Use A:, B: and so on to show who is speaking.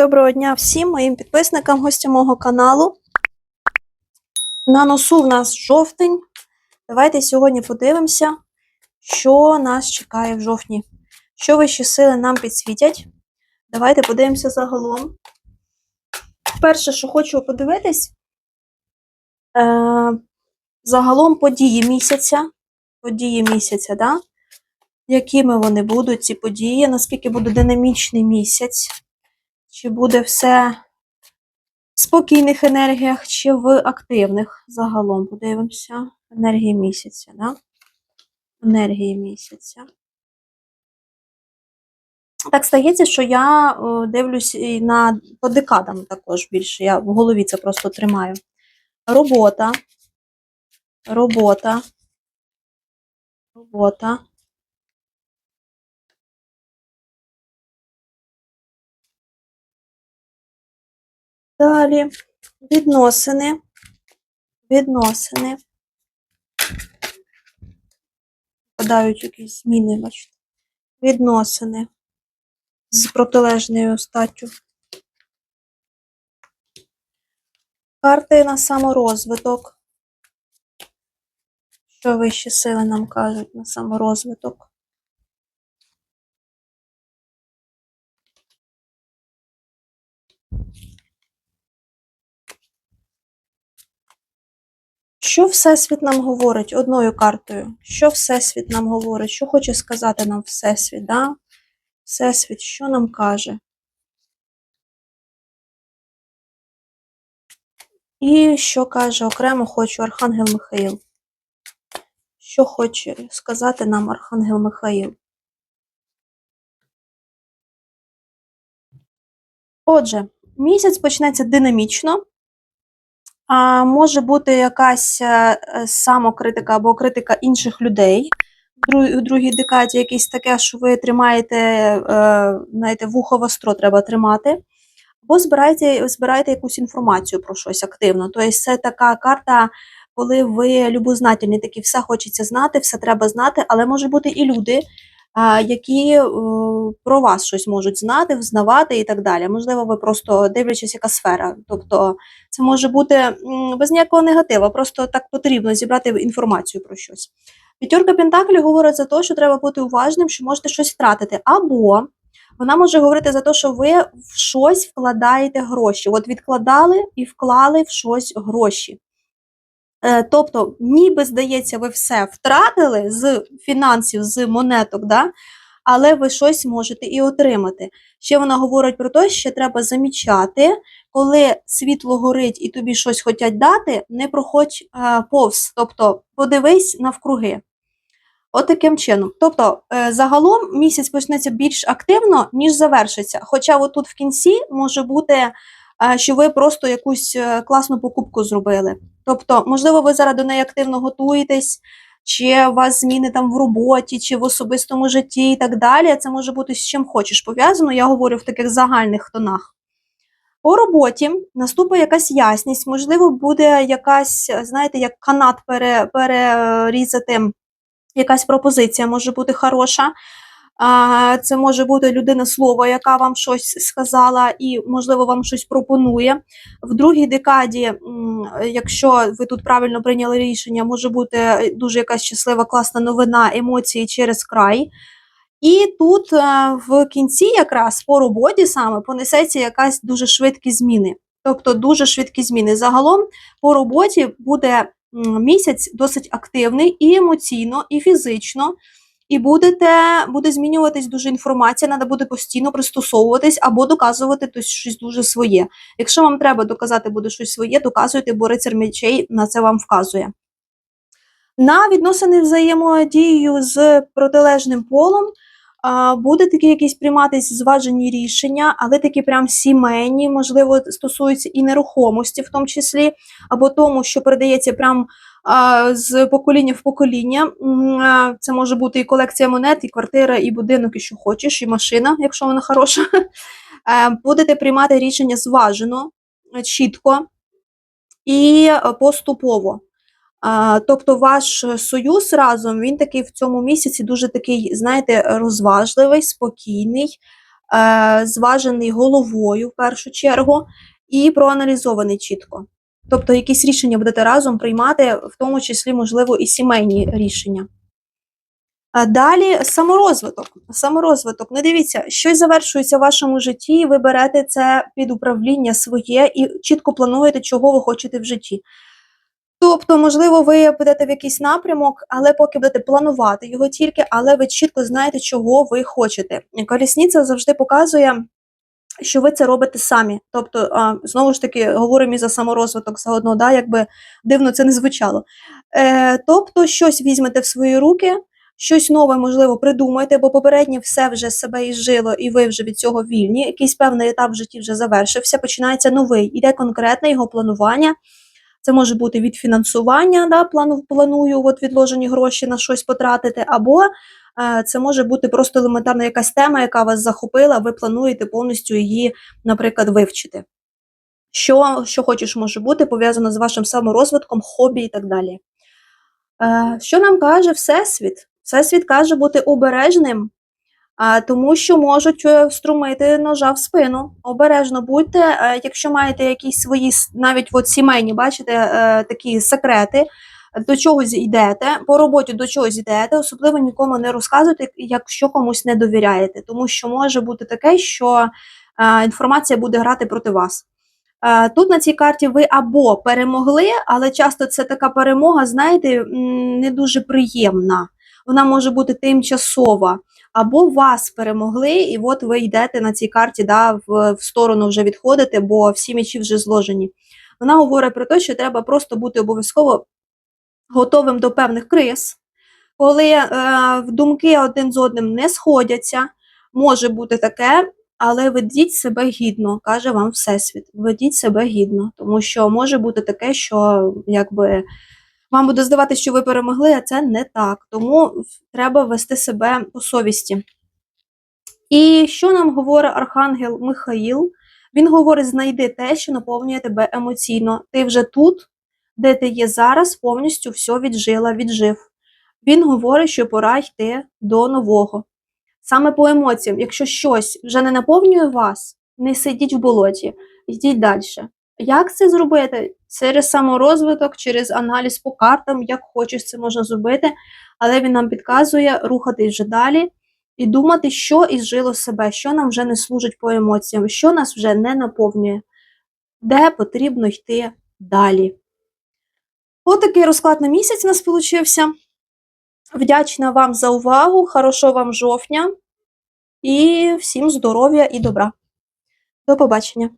A: Доброго дня всім моїм підписникам, гостям мого каналу. На носу в нас жовтень. Давайте сьогодні подивимося, що нас чекає в жовтні. Що вищі сили нам підсвітять. Давайте подивимося загалом. Перше, що хочу подивитись, е, загалом події місяця. Події місяця, да? якими вони будуть, ці події, наскільки буде динамічний місяць. Чи буде все в спокійних енергіях, чи в активних загалом подивимося. Енергії місяця, да? Енергії місяця. Так стається, що я е, дивлюсь і на по декадам також більше. Я в голові це просто тримаю. Робота. Робота. Робота. Далі відносини. Відносини. Впадають якісь зміни, бачите. Відносини з протилежною статтю. Карти на саморозвиток. Що вищі сили нам кажуть на саморозвиток? Що Всесвіт нам говорить одною картою? Що Всесвіт нам говорить? Що хоче сказати нам Всесвіт? Да? Всесвіт, що нам каже? І що каже окремо хочу Архангел Михаїл? Що хоче сказати нам Архангел Михаїл? Отже, місяць почнеться динамічно. А, може бути якась е, е, самокритика або критика інших людей у другій декаді, якесь таке, що ви тримаєте, е, знаєте, вухо востро треба тримати, або збираєте, збираєте якусь інформацію про щось активно. Тобто це така карта, коли ви любознательні, такі все хочеться знати, все треба знати, але може бути і люди, які е, про вас щось можуть знати, взнавати і так далі. Можливо, ви просто дивлячись, яка сфера. Тобто це може бути без ніякого негатива, просто так потрібно зібрати інформацію про щось. П'ятерка Пентаклів говорить за те, що треба бути уважним, що можете щось втратити. Або вона може говорити за те, що ви в щось вкладаєте гроші. От відкладали і вклали в щось гроші. Е, Тобто, ніби здається, ви все втратили з фінансів, з монеток, да? але ви щось можете і отримати. Ще вона говорить про те, що треба замічати, коли світло горить і тобі щось хочуть дати, не проходь е, повз, тобто подивись навкруги. От таким чином. Тобто, е, загалом місяць почнеться більш активно, ніж завершиться. Хоча отут в кінці може бути, що ви просто якусь класну покупку зробили. Тобто, можливо, ви зараз до неї активно готуєтесь, чи у вас зміни там в роботі, чи в особистому житті і так далі. Це може бути з чим хочеш пов'язано. Я говорю в таких загальних тонах. По роботі наступить якась ясність, можливо, буде якась, знаєте, як канат пере, перерізати, якась пропозиція може бути хороша. Це може бути людина слова, яка вам щось сказала і, можливо, вам щось пропонує. В другій декаді, якщо ви тут правильно прийняли рішення, може бути дуже якась щаслива, класна новина, емоції через край. І тут е, в кінці, якраз по роботі саме понесеться якась дуже швидкі зміни. Тобто дуже швидкі зміни. Загалом по роботі буде місяць досить активний і емоційно, і фізично. І будете, буде змінюватись дуже інформація, треба буде постійно пристосовуватись або доказувати то щось дуже своє. Якщо вам треба доказати буде щось своє, доказуйте, бо рицар мечей на це вам вказує. На відносини взаємодією з протилежним полом буде такі якісь прийматись зважені рішення, але такі прям сімейні, можливо, стосуються і нерухомості, в тому числі, або тому, що передається прям з покоління в покоління. Це може бути і колекція монет, і квартира, і будинок, і що хочеш, і машина, якщо вона хороша. Е, Будете приймати рішення зважено, чітко і поступово. Тобто ваш союз разом, він такий в цьому місяці дуже такий, знаєте, розважливий, спокійний. е, зважений головою в першу чергу і проаналізований чітко. Тобто якісь рішення будете разом приймати, в тому числі, можливо, і сімейні рішення. А Далі саморозвиток. Саморозвиток. Не дивіться, щось завершується в вашому житті, ви берете це під управління своє і чітко плануєте, чого ви хочете в житті. Тобто, можливо, ви підете в якийсь напрямок, але поки будете планувати його тільки, але ви чітко знаєте, чого ви хочете. Колісниця завжди показує, що ви це робите самі. Тобто, знову ж таки, говоримо і за саморозвиток заодно, да, якби дивно це не звучало. Е, тобто, щось візьмете в свої руки, щось нове, можливо, придумаєте, бо попереднє все вже себе ізжило, і ви вже від цього вільні. Якийсь певний етап в житті вже завершився, починається новий. Іде конкретне його планування. Це може бути від фінансування, да, плану, планую от відложені гроші на щось потратити, або це може бути просто елементарна якась тема, яка вас захопила, ви плануєте повністю її, наприклад, вивчити. Що, що хочеш може бути пов'язано з вашим саморозвитком, хобі і так далі. Е, що нам каже Всесвіт? Всесвіт каже бути обережним, тому що можуть е, вструмити ножа в спину. Обережно будьте, е, якщо маєте якісь свої навіть от сімейні, бачите, е, такі секрети, до чогось йдете, по роботі до чогось йдете, особливо нікому не розказуйте, якщо комусь не довіряєте, тому що може бути таке, що е, інформація буде грати проти вас. Е, Тут на цій карті ви або перемогли, але часто це така перемога, знаєте, не дуже приємна. Вона може бути тимчасова, або вас перемогли, і от ви йдете на цій карті, да, в, сторону вже відходите, бо всі мечі вже зложені. Вона говорить про те, що треба просто бути обов'язково готовим до певних криз, коли е, думки один з одним не сходяться, може бути таке, але ведіть себе гідно, каже вам Всесвіт. Ведіть себе гідно, тому що може бути таке, що якби вам буде здаватися, що ви перемогли, а це не так. Тому треба вести себе по совісті. І що нам говорить Архангел Михаїл? Він говорить: знайди те, що наповнює тебе емоційно. Ти вже тут, де ти є зараз, повністю все віджила, віджив. Він говорить, що пора йти до нового. Саме по емоціям, якщо щось вже не наповнює вас, не сидіть в болоті, йдіть далі. Як це зробити? Через саморозвиток, через аналіз по картам, як хочеш, це можна зробити, але він нам підказує рухатись вже далі і думати, що ізжило себе, що нам вже не служить по емоціям, що нас вже не наповнює, де потрібно йти далі. Отакий розклад на місяць у нас получився. Вдячна вам за увагу, хорошого вам жовтня і всім здоров'я і добра. До побачення!